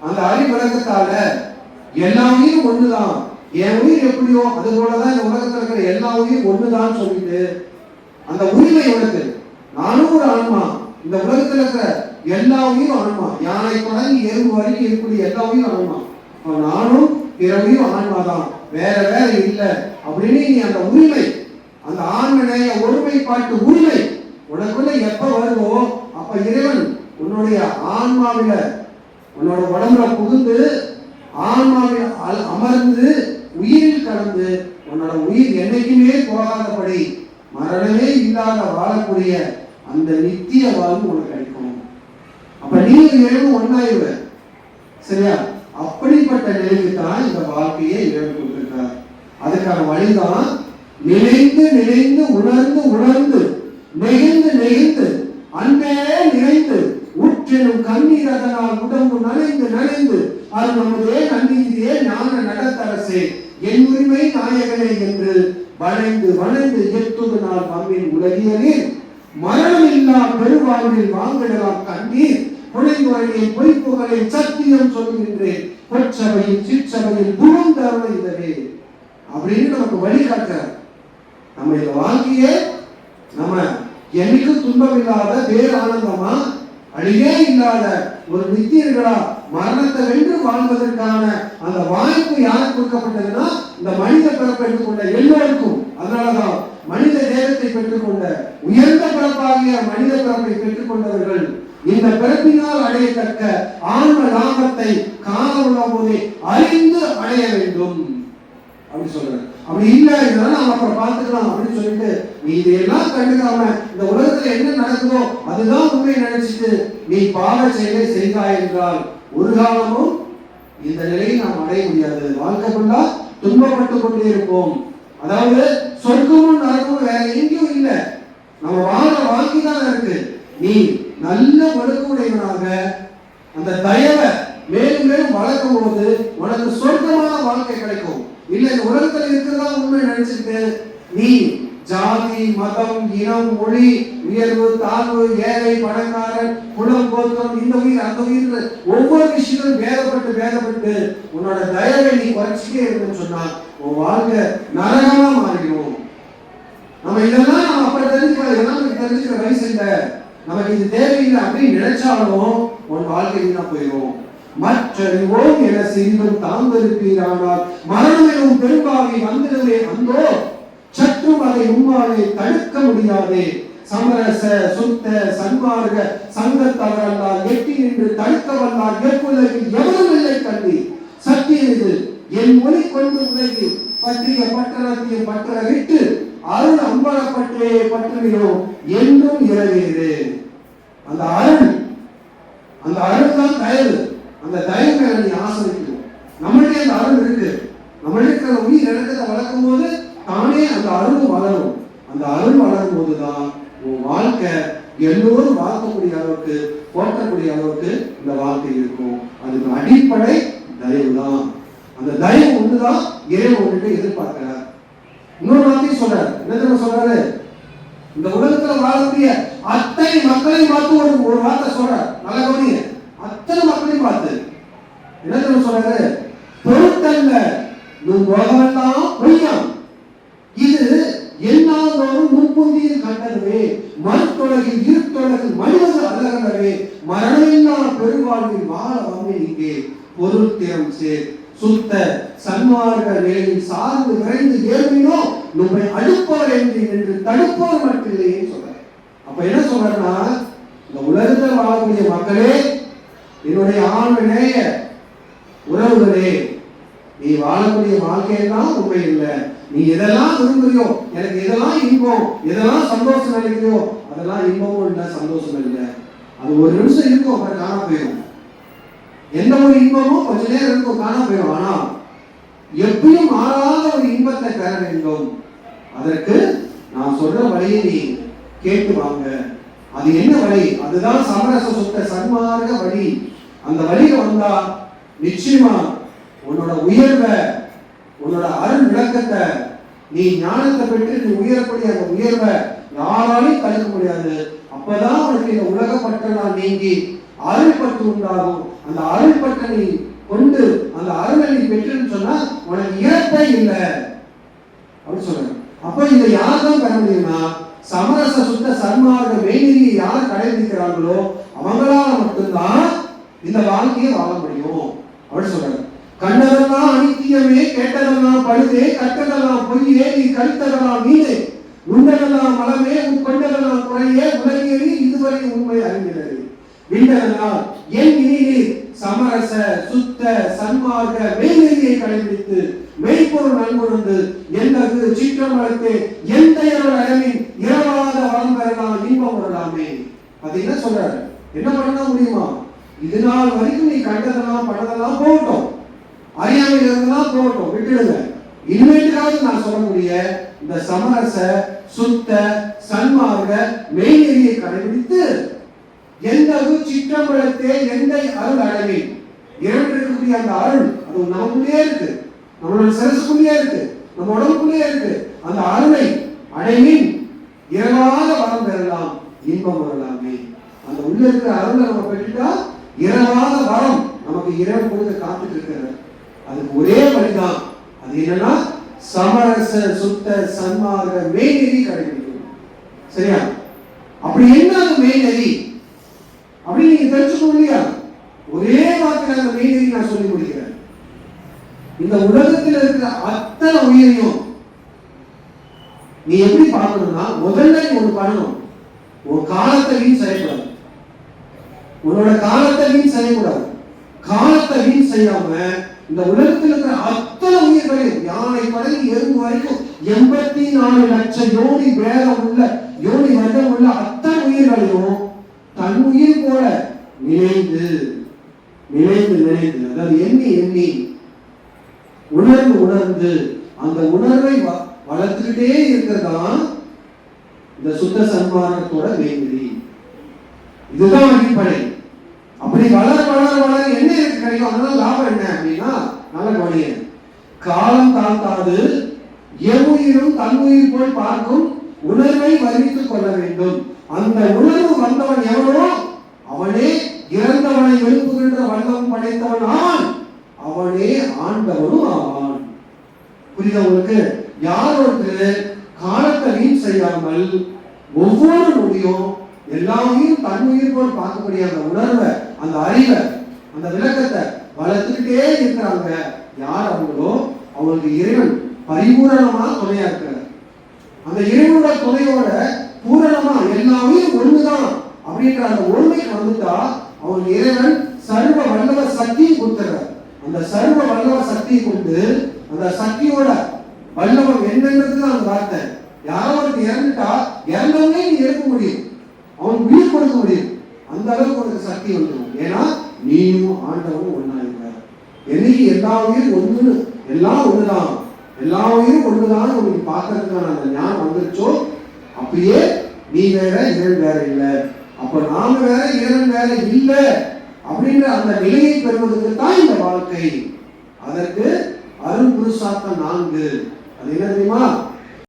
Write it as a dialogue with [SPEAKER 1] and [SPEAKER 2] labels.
[SPEAKER 1] அந்த அறிவு எல்லாமே ஒண்ணுதான். என் உயிர் எப்படியோ அது போலதான் இந்த உலகத்துல இருக்கிற எல்லா உயிரும் ஒண்ணுதான் சொல்லிட்டு அந்த உரிமை உனக்கு. நானும் ஒரு ஆன்மா. இந்த உலகத்துல இருக்கிற எல்லா உயிரும் ஆன்மா. யானை தொடங்கி எறும்பு வரைக்கும் இருக்கக்கூடிய எல்லா உயிரும் ஆன்மா. இப்போ நானும் பிற உயிரும் ஆன்மா தான் வேற வேற இல்லை. அப்படின்னு நீ அந்த உரிமை அந்த ஆண்மனைய ஒருமைப்பாட்டு உரிமை உனக்குள்ள எப்ப வருவோ அப்ப இறைவன் உன்னுடைய ஆன்மாவில உன்னோட உடம்புல புகுந்து ஆன்மாவில் அமர்ந்து உயிரில் கலந்து உன்னோட உயிர் என்னைக்குமே போகாதபடி மரணமே இல்லாத வாழக்கூடிய அந்த நித்திய வாழ்வு உனக்கு கிடைக்கும் அப்ப நீ இறைவன் ஒன்னாயிருவ சரியா? அப்படிப்பட்ட நிலைக்கு தான் இந்த வாழ்க்கையை இறைவன் கொடுத்திருக்கார். அதுக்கான வழிதான் நினைந்து நினைந்து உணர்ந்து உணர்ந்து நெகிழ்ந்து நெகிழ்ந்து அன்பே நிறைந்து உற்றெனும் கண்ணீர் அதனால் உடம்பு நனைந்து நனைந்து அது நமதே நன்னீதியே ஞான நடத்தரசே. என் உரிமை நாயகனே என்று வளைந்து வளைந்து எத்துது நாள் பம்மின் உலகியலில் மரணமில்லா பெருவாழ்வில் வாங்கிடலாம் கண்ணீர். புனைந்துரையை பொய்ப்புகளை சத்தியம் சொல்கின்றேன். பொற்சபையில் சிற்சபையில் குரும் அருளை இதவே அப்படின்னு நமக்கு வழிகாட்டுறார் நம்ம இதை வாங்கியே நம்ம என்னைக்கும் துன்பம் இல்லாத வேறு ஆனந்தமா? அழிவே இல்லாத ஒரு நித்தியர்களா மரணத்தை வென்று வாழ்வதற்கான அந்த வாய்ப்பு யாருக்கு கொடுக்கப்பட்டதுன்னா இந்த மனித பிறப்பை எடுத்துக்கொண்ட எல்லோருக்கும். அதனாலதான் மனித தேகத்தை பெற்றுக்கொண்ட உயர்ந்த பிறப்பாகிய மனித பிறப்பை பெற்றுக்கொண்டவர்கள் இந்த பிறப்பினால் அடையத்தக்க ஆன்ம லாபத்தை காண உள்ள போதே அறிந்து அடைய வேண்டும். அப்படின்னு சொல்றாங்க. அப்படி இல்லை இதெல்லாம் நாம அப்புறம் பார்த்துக்கலாம் அப்படின்னு சொல்லிட்டு நீ இதையெல்லாம் கண்டுக்காம இந்த உலகத்துல என்ன நடக்குதோ அதுதான் உண்மை நினைச்சிட்டு நீ பாவ செயலை செய்தாய் என்றால் ஒரு காலமும் இந்த நிலையை நாம் அடைய முடியாது. வாழ்க்கை கொண்டா துன்பப்பட்டு கொண்டே இருப்போம். அதாவது சொர்க்கமும் நரகமும் வேற எங்கேயும் இல்லை. நம்ம வாழ வாழ்க்கை தான் இருக்கு. நீ நல்ல ஒழுக்கமுடையவனாக அந்த தயவை மேலும் மேலும் வளர்க்கும் போது உனக்கு சொர்க்கமான வாழ்க்கை கிடைக்கும். இல்ல இந்த உலகத்துல இருக்கிறதா உண்மை நினைச்சிட்டு நீ ஜாதி மதம் இனம் மொழி உயர்வு தாழ்வு ஏழை பணக்காரன் குலம் கோத்தம் இந்த உயிர் அந்த உயிர் ஒவ்வொரு விஷயத்திலும் வேதப்பட்டு வேதப்பட்டு உன்னோட தயவை நீ குறைச்சிட்டே இருக்குன்னு சொன்னா உன் வாழ்க்கை நரகமா மாறிடும். நம்ம இதெல்லாம் நம்ம அப்ப தெரிஞ்சுக்கலாம் இதெல்லாம் நமக்கு தெரிஞ்சுக்கிற வயசு இல்லை நமக்கு இது தேவையில்லை அப்படின்னு நினைச்சாலும் உன் வாழ்க்கை வீணா போயிடும் மற்றறிவோம் என சிறிதும் தாழ்ந்திருப்பீரானால் மரணமெனும் பெரும்பாவை வந்திடுவே அந்தோ சற்றும் அதை உம்மாலே தடுக்க முடியாதே. சமரச சுத்த சன்மார்க்க சங்கத்தவரல்லால் எட்டி நின்று தடுக்க வந்தால் ஏற்புலகில் எவரும் இல்லை கல்வி சத்தியம் இது. என் மொழி கொண்டு உலகி பற்றிய பட்டணத்தை பற்ற விட்டு அருள் அம்பலப்பட்டே பற்றுகிறோம் என்றும் இரவேது அந்த அருள் அந்த அருள் தான் தயவு. அந்த தயவு மேல நீ ஆசிரியக்கணும் நம்மளுடைய அந்த அருள் இருக்கு. நம்மளுக்கு அந்த உயிர் இறக்கத்தை வளர்க்கும் போது தானே அந்த அருள் வளரும். அந்த அருள் வளரும் போதுதான் உன் வாழ்க்கை எல்லோரும் வாழ்க்கக்கூடிய அளவுக்கு போற்றக்கூடிய அளவுக்கு இந்த வாழ்க்கை இருக்கும். அதுக்கு அடிப்படை தயவு தான் அந்த தயவு ஒண்ணுதான் இறைவன் ஒன்றுட்டு எதிர்பார்க்கிறார். இன்னொரு வார்த்தையும் சொல்றாரு. என்ன தெரியுமா சொல்றாரு? இந்த உலகத்துல வாழக்கூடிய அத்தனை மக்களையும் பார்த்து ஒரு ஒரு வார்த்தை சொல்றார். நல்ல கவனிங்க. அத்தனை மக்களையும் பார்த்து என்ன தெரியுமா சொல்றாரு? பொருத்தல்ல. நும் உலகமெல்லாம் பொய்யாம். இது எல்லாதோறும் முன்புந்தியில் கண்டதுவே மறுத்தொலகில் இருத்தொலகில் மனிதர்கள் அல்லகவே மரணமில்லா பெருவாழ்வில் வாழ வந்து இங்கே பொருள் திறம் சேர். சுத்த சன்மார்க்க நிலையில் சார்ந்து விரைந்து ஏறினோ நம்மை அடுப்பவர் என்று நின்று தடுப்பவர் மட்டும் இல்லையே சொல்றார். அப்ப என்ன சொல்றேன்னா இந்த உலகத்தில் வாழக்கூடிய மக்களே என்னுடைய ஆண்மனே நேய உறவுகளே நீ வாழக்கூடிய வாழ்க்கையெல்லாம் உண்மை இல்லை. நீ எதெல்லாம் விரும்புறியோ எனக்கு எதெல்லாம் இன்பம் எதெல்லாம் சந்தோஷம் நினைக்கிறியோ அதெல்லாம் இன்பமும் இல்லை சந்தோஷம் இல்லை. அது ஒரு நிமிஷம் இருக்கும் அப்புறம் காண போயிடும் எந்த ஒரு இன்பமும் கொஞ்ச நேரம் இருக்கும் காண போயிடும் ஆனா எப்பயும் மாறாத ஒரு இன்பத்தை பெற வேண்டும். அதற்கு நான் சொல்ற வழியை நீ கேட்டு வாங்க. அது என்ன வழி? அதுதான் சமரச சுத்த சன்மார்க்க வழி. அந்த வழியில வந்தா நிச்சயமா உன்னோட உயர்வை உன்னோட அருள் விளக்கத்தை நீ ஞானத்தை பெற்று நீ உயரக்கூடிய அந்த உயர்வை யாராலையும் தடுக்க முடியாது. அப்பதான் உனக்கு இந்த உலக பற்றலாம் நீங்கி அருள் பற்று உண்டாகும். அந்த அருள் நீ கொண்டு அந்த அருளை நீ பெற்றுன்னு சொன்னா உனக்கு இறப்பே இல்லை. அப்படின்னு சொல்றாங்க அப்ப இதை யார் தான் பெற முடியும்னா சமரச சுத்த சன்மார்க்க மெய்நெறியை யார் கடைபிடிக்கிறார்களோ அவங்களால மட்டும்தான் இந்த வாழ்க்கையை வாழ முடியும். அப்படின்னு சொல்றாங்க கண்டதெல்லாம் அனித்தியமே கேட்டதெல்லாம் பழுதே கட்டதெல்லாம் பொய்யே நீ கழித்ததெல்லாம் மீனே உண்டதெல்லாம் மலமே உன் கொண்டதெல்லாம் குறையே உலகியறி இதுவரை உண்மை அறிஞரே விண்டதெல்லாம் என் நீரில் சமரச சுத்த சன்மார்க்க மேல்நிலையை கடைபிடித்து மெய்ப்பொருள் நன்கொழுந்து என்னது சிற்றம்பலத்தே எந்த அளவின் இரவாத வளம் பெறலாம் இன்பம் வரலாமே அதை என்ன சொல்றாரு? என்ன பண்ண முடியுமா? இது நாள் வரைக்கும் நீ கண்டதெல்லாம் பண்ணதெல்லாம் போகட்டும். அறியாமையில் இருந்தெல்லாம் போகட்டும். விட்டுடுங்க. இனிமேட்டுக்காவது நான் சொல்லக்கூடிய இந்த சமரச சுத்த சன்மார்க்க மெய்நெறியை கடைபிடித்து எந்த சிற்றம்பலத்தே எந்த அருள் அடைவி இரண்டு இருக்கக்கூடிய அந்த அருள் அது நமக்குள்ளே இருக்கு. நம்மளோட சிறசுக்குள்ளேயே இருக்கு. நம்ம உடம்புக்குள்ளேயே இருக்கு. அந்த அருளை அடைவின். இரவாத வரம் பெறலாம் இன்பம் வரலாமே. அந்த உள்ள இருக்கிற அருளை நம்ம பெற்றுட்டா இரவாத வரம் நமக்கு இரவு கொடுக்க காத்துட்டு இருக்கிறார் அதுக்கு ஒரே வழிதான். அது என்னன்னா சமரச சுத்த சன்மார்க மெய்நெறி கடைபிடிக்கணும். சரியா? அப்படி என்ன அது மெய்நெறி அப்படின்னு நீங்க தெரிஞ்சுக்கணும் இல்லையா? ஒரே வார்த்தையில அந்த மெய்நெறி நான் சொல்லி முடிக்கிறேன் இந்த உலகத்தில் இருக்கிற அத்தனை உயிரையும் நீ எப்படி பார்க்கணும்னா முதல்ல நீ ஒன்று பண்ணணும். உன் காலத்தை வீண் உன்னோட காலத்தை வீண் செய்யக்கூடாது. காலத்தை வீண் செய்யாம இந்த உலகத்தில் இருக்கிற அத்தனை உயிர்களையும் யானை படகு எறும்பு வரைக்கும் எண்பத்தி நாலு லட்சம் யோனி வேதம் உள்ள யோனி வர்க்கம் உள்ள அத்தனை உயிர்களையும் தன் உயிர் போல நினைந்து நினைந்து நினைந்து அதாவது எண்ணி எண்ணி உணர்ந்து உணர்ந்து அந்த உணர்வை வ- வளர்த்துக்கிட்டே இருக்கிறதான் இந்த சுத்த சன்மானத்தோட வேண்டி. இதுதான் அடிப்படை. அப்படி வளர வளர வளர என்ன எனக்கு கிடைக்கும் அதனால லாபம் என்ன அப்படின்னா நல்ல கவனிய காலம் தாழ்த்தாது எவ்வுயிரும் தன்னுயிர் போய் பார்க்கும் உணர்வை வருவித்துக் கொள்ள வேண்டும். அந்த உணர்வு வந்தவன் எவனோ அவனே இறந்தவனை எழுப்புகின்ற வல்லம் படைத்தவன் ஆவான். அவனே ஆண்டவனும் ஆவான். புரியுதா உங்களுக்கு? யார் ஒருத்தர் காலத்தை வீண் செய்யாமல் ஒவ்வொரு நொடியும் எல்லாமையும் தன்னுயிர் போல் பார்க்கக்கூடிய அந்த உணர்வை அந்த அறிவை அந்த விளக்கத்தை வளர்த்துக்கிட்டே இருக்கிறாங்க. யார் அவங்களோ? அவங்களுக்கு இறைவன் பரிபூரணமான துணையா இருக்கிறார். அந்த இறைவனோட துணையோட பூரணமா எல்லாமே ஒண்ணுதான் அப்படின்ற அந்த ஒருமைக்கு வந்துட்டா அவங்க இறைவன் சர்வ வல்லவ சக்தியை கொடுத்துறார் அந்த சர்வ வல்லவ சக்தியை கொண்டு அந்த சக்தியோட வல்லவம் என்னன்றது தான் அந்த வார்த்தை. யாரோ ஒருத்தர் இறந்துட்டா இறந்தவனே நீ முடியும். அவன் உயிர் கொடுக்க முடியும். அந்த அளவுக்கு ஒரு சக்தி வந்துடும். நீயும் ஆண்டவும் ஒன்னா என்னைக்கு எல்லா உயிரும் ஒன்று எல்லாம் ஒண்ணுதான் எல்லா உயிரும் ஒண்ணுதான் உனக்கு பார்க்கறதுக்கான அந்த ஞானம் வந்துருச்சோ? அப்படியே நீ வேற இறைவன் வேற இல்லை. அப்ப நாம வேற இறைவன் வேற இல்லை அப்படின்ற அந்த நிலையை பெறுவதற்கு தான் இந்த வாழ்க்கை. அதற்கு அருள் புருஷார்த்தம் நான்கு. அது என்ன தெரியுமா?